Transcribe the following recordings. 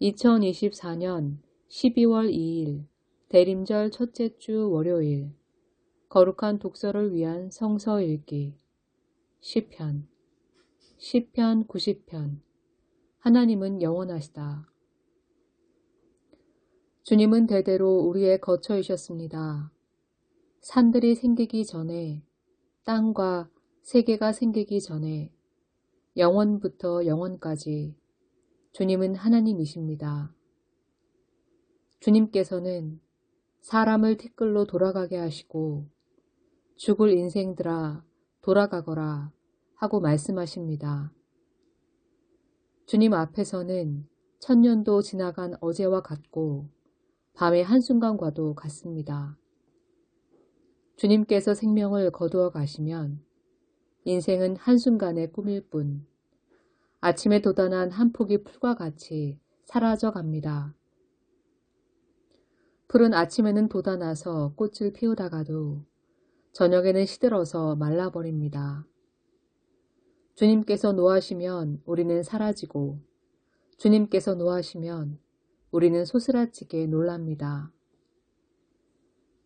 2024년 12월 2일 대림절 첫째 주 월요일 거룩한 독서를 위한 성서 읽기 10편 10편 90편 하나님은 영원하시다. 주님은 대대로 우리의 거처이셨습니다. 산들이 생기기 전에 땅과 세계가 생기기 전에 영원부터 영원까지 주님은 하나님이십니다. 주님께서는 사람을 티끌로 돌아가게 하시고 죽을 인생들아 돌아가거라 하고 말씀하십니다. 주님 앞에서는 천년도 지나간 어제와 같고 밤의 한순간과도 같습니다. 주님께서 생명을 거두어 가시면 인생은 한순간의 꿈일 뿐 아침에 돋아난 한 폭이 풀과 같이 사라져 갑니다. 풀은 아침에는 돋아나서 꽃을 피우다가도 저녁에는 시들어서 말라버립니다. 주님께서 노하시면 우리는 사라지고 주님께서 노하시면 우리는 소스라치게 놀랍니다.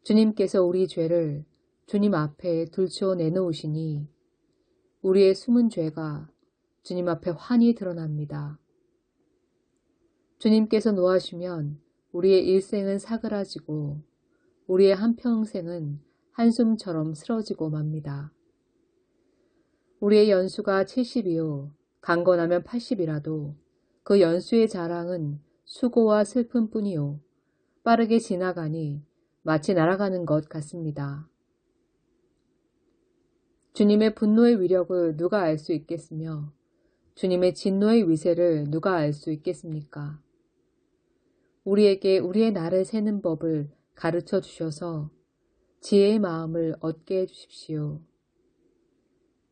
주님께서 우리 죄를 주님 앞에 들추어 내놓으시니 우리의 숨은 죄가 주님 앞에 환히 드러납니다. 주님께서 노하시면 우리의 일생은 사그라지고 우리의 한평생은 한숨처럼 쓰러지고 맙니다. 우리의 연수가 70이요 강건하면 80이라도 그 연수의 자랑은 수고와 슬픔뿐이요 빠르게 지나가니 마치 날아가는 것 같습니다. 주님의 분노의 위력을 누가 알 수 있겠으며 주님의 진노의 위세를 누가 알 수 있겠습니까? 우리에게 우리의 날을 세는 법을 가르쳐 주셔서 지혜의 마음을 얻게 해 주십시오.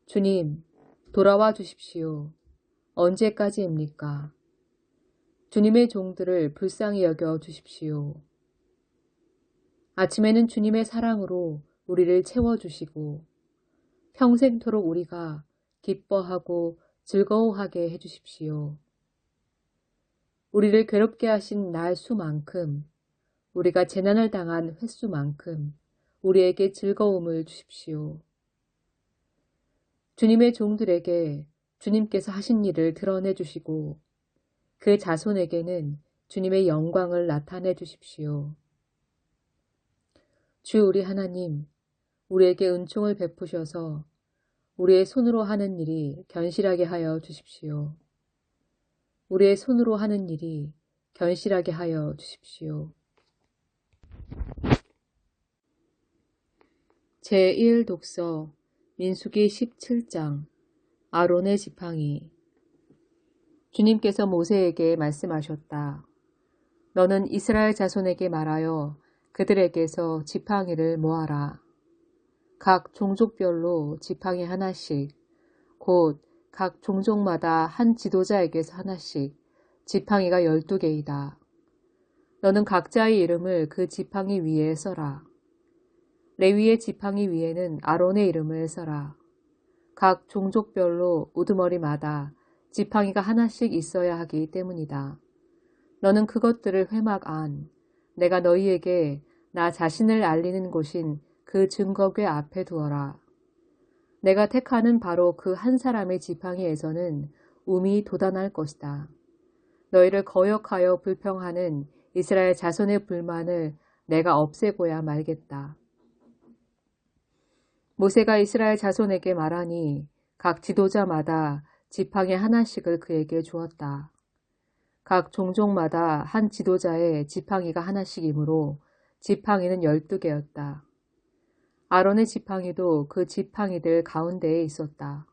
주님, 돌아와 주십시오. 언제까지입니까? 주님의 종들을 불쌍히 여겨 주십시오. 아침에는 주님의 사랑으로 우리를 채워주시고 평생토록 우리가 기뻐하고 즐거워하게 해주십시오. 우리를 괴롭게 하신 날 수만큼 우리가 재난을 당한 횟수만큼 우리에게 즐거움을 주십시오. 주님의 종들에게 주님께서 하신 일을 드러내 주시고 그 자손에게는 주님의 영광을 나타내 주십시오. 주 우리 하나님, 우리에게 은총을 베푸셔서 우리의 손으로 하는 일이 견실하게 하여 주십시오. 우리의 손으로 하는 일이 견실하게 하여 주십시오. 제1독서 민수기 17장 아론의 지팡이 주님께서 모세에게 말씀하셨다. 너는 이스라엘 자손에게 말하여 그들에게서 지팡이를 모아라. 각 종족별로 지팡이 하나씩, 곧 각 종족마다 한 지도자에게서 하나씩 지팡이가 열두 개이다. 너는 각자의 이름을 그 지팡이 위에 써라. 레위의 지팡이 위에는 아론의 이름을 써라. 각 종족별로 우두머리마다 지팡이가 하나씩 있어야 하기 때문이다. 너는 그것들을 회막 안, 내가 너희에게 나 자신을 알리는 곳인 그 증거궤 앞에 두어라. 내가 택하는 바로 그 한 사람의 지팡이에서는 um이 돋아날 것이다. 너희를 거역하여 불평하는 이스라엘 자손의 불만을 내가 없애고야 말겠다. 모세가 이스라엘 자손에게 말하니 각 지도자마다 지팡이 하나씩을 그에게 주었다. 각 종족마다 한 지도자의 지팡이가 하나씩이므로 지팡이는 열두 개였다. 아론의 지팡이도 그 지팡이들 가운데에 있었다.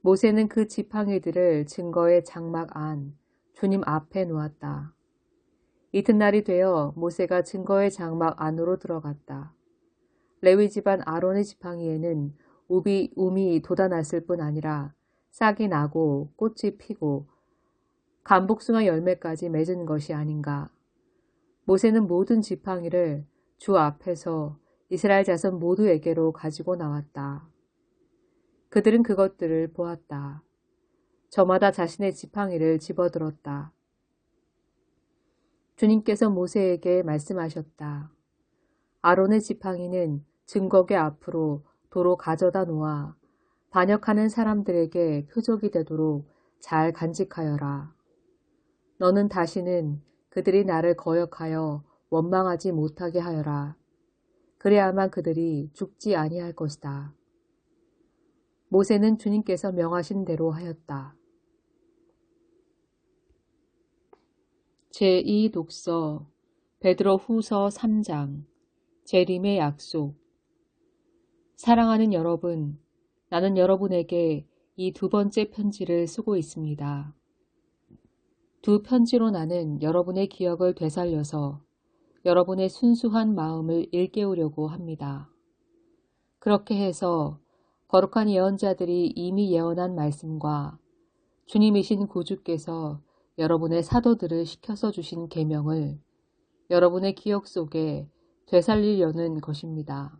모세는 그 지팡이들을 증거의 장막 안 주님 앞에 놓았다. 이튿날이 되어 모세가 증거의 장막 안으로 들어갔다. 레위 집안 아론의 지팡이에는 우비, um이 돋아났을 뿐 아니라 싹이 나고 꽃이 피고 감복숭아 열매까지 맺은 것이 아닌가. 모세는 모든 지팡이를 주 앞에서 이스라엘 자손 모두에게로 가지고 나왔다. 그들은 그것들을 보았다. 저마다 자신의 지팡이를 집어들었다. 주님께서 모세에게 말씀하셨다. 아론의 지팡이는 증거계 앞으로 도로 가져다 놓아 반역하는 사람들에게 표적이 되도록 잘 간직하여라. 너는 다시는 그들이 나를 거역하여 원망하지 못하게 하여라. 그래야만 그들이 죽지 아니할 것이다. 모세는 주님께서 명하신 대로 하였다. 제2독서 베드로 후서 3장 재림의 약속 사랑하는 여러분, 나는 여러분에게 이 두 번째 편지를 쓰고 있습니다. 두 편지로 나는 여러분의 기억을 되살려서 여러분의 순수한 마음을 일깨우려고 합니다. 그렇게 해서 거룩한 예언자들이 이미 예언한 말씀과 주님이신 구주께서 여러분의 사도들을 시켜서 주신 계명을 여러분의 기억 속에 되살리려는 것입니다.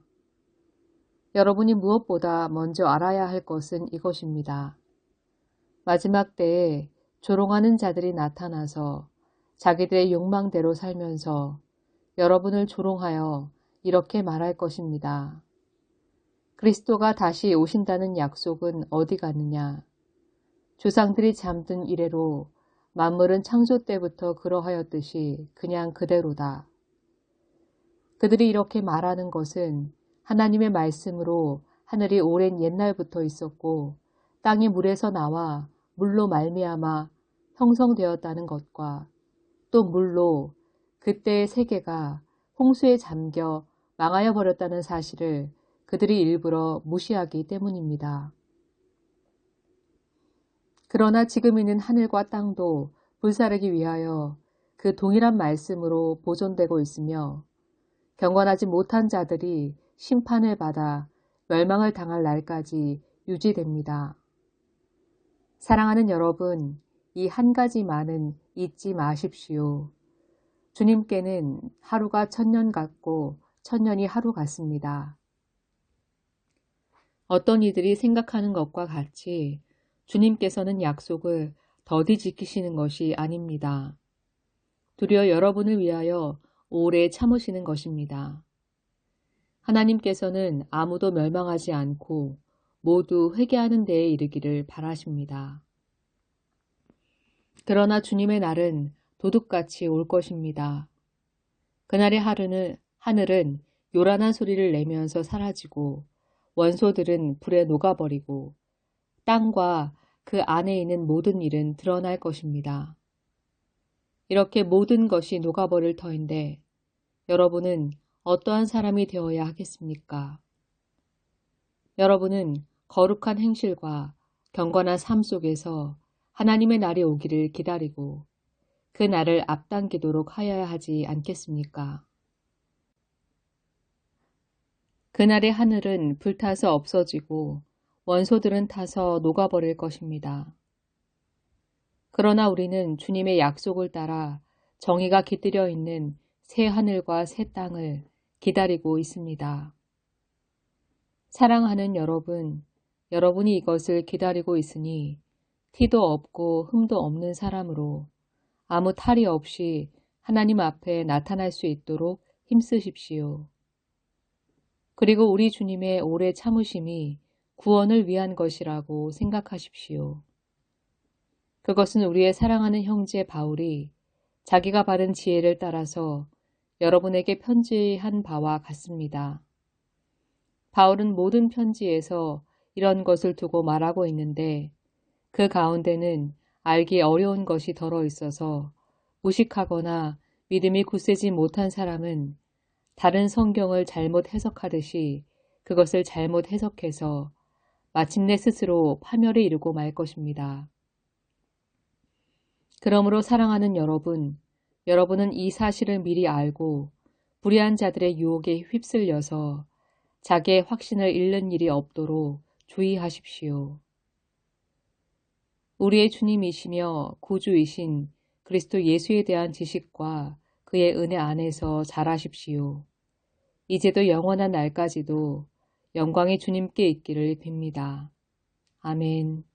여러분이 무엇보다 먼저 알아야 할 것은 이것입니다. 마지막 때에 조롱하는 자들이 나타나서 자기들의 욕망대로 살면서 여러분을 조롱하여 이렇게 말할 것입니다. 그리스도가 다시 오신다는 약속은 어디 갔느냐? 조상들이 잠든 이래로 만물은 창조 때부터 그러하였듯이 그냥 그대로다. 그들이 이렇게 말하는 것은 하나님의 말씀으로 하늘이 오랜 옛날부터 있었고 땅이 물에서 나와 물로 말미암아 형성되었다는 것과 또 물로 그때의 세계가 홍수에 잠겨 망하여 버렸다는 사실을 그들이 일부러 무시하기 때문입니다. 그러나 지금 있는 하늘과 땅도 불사르기 위하여 그 동일한 말씀으로 보존되고 있으며 경건하지 못한 자들이 심판을 받아 멸망을 당할 날까지 유지됩니다. 사랑하는 여러분, 이 한 가지만은 잊지 마십시오. 주님께는 하루가 천년 같고 천년이 하루 같습니다. 어떤 이들이 생각하는 것과 같이 주님께서는 약속을 더디 지키시는 것이 아닙니다. 두려 여러분을 위하여 오래 참으시는 것입니다. 하나님께서는 아무도 멸망하지 않고 모두 회개하는 데에 이르기를 바라십니다. 그러나 주님의 날은 도둑같이 올 것입니다. 그날의 하루는, 하늘은 요란한 소리를 내면서 사라지고 원소들은 불에 녹아버리고 땅과 그 안에 있는 모든 일은 드러날 것입니다. 이렇게 모든 것이 녹아버릴 터인데 여러분은 어떠한 사람이 되어야 하겠습니까? 여러분은 거룩한 행실과 경건한 삶 속에서 하나님의 날이 오기를 기다리고 그 날을 앞당기도록 하여야 하지 않겠습니까? 그날의 하늘은 불타서 없어지고 원소들은 타서 녹아버릴 것입니다. 그러나 우리는 주님의 약속을 따라 정의가 깃들여 있는 새 하늘과 새 땅을 기다리고 있습니다. 사랑하는 여러분, 여러분이 이것을 기다리고 있으니 티도 없고 흠도 없는 사람으로 아무 탈이 없이 하나님 앞에 나타날 수 있도록 힘쓰십시오. 그리고 우리 주님의 오래 참으심이 구원을 위한 것이라고 생각하십시오. 그것은 우리의 사랑하는 형제 바울이 자기가 받은 지혜를 따라서 여러분에게 편지한 바와 같습니다. 바울은 모든 편지에서 이런 것을 두고 말하고 있는데 그 가운데는 알기 어려운 것이 덜어 있어서 무식하거나 믿음이 굳세지 못한 사람은 다른 성경을 잘못 해석하듯이 그것을 잘못 해석해서 마침내 스스로 파멸에 이르고 말 것입니다. 그러므로 사랑하는 여러분, 여러분은 이 사실을 미리 알고 불의한 자들의 유혹에 휩쓸려서 자기의 확신을 잃는 일이 없도록 주의하십시오. 우리의 주님이시며 구주이신 그리스도 예수에 대한 지식과 그의 은혜 안에서 잘하십시오. 이제도 영원한 날까지도 영광의 주님께 있기를 빕니다. 아멘.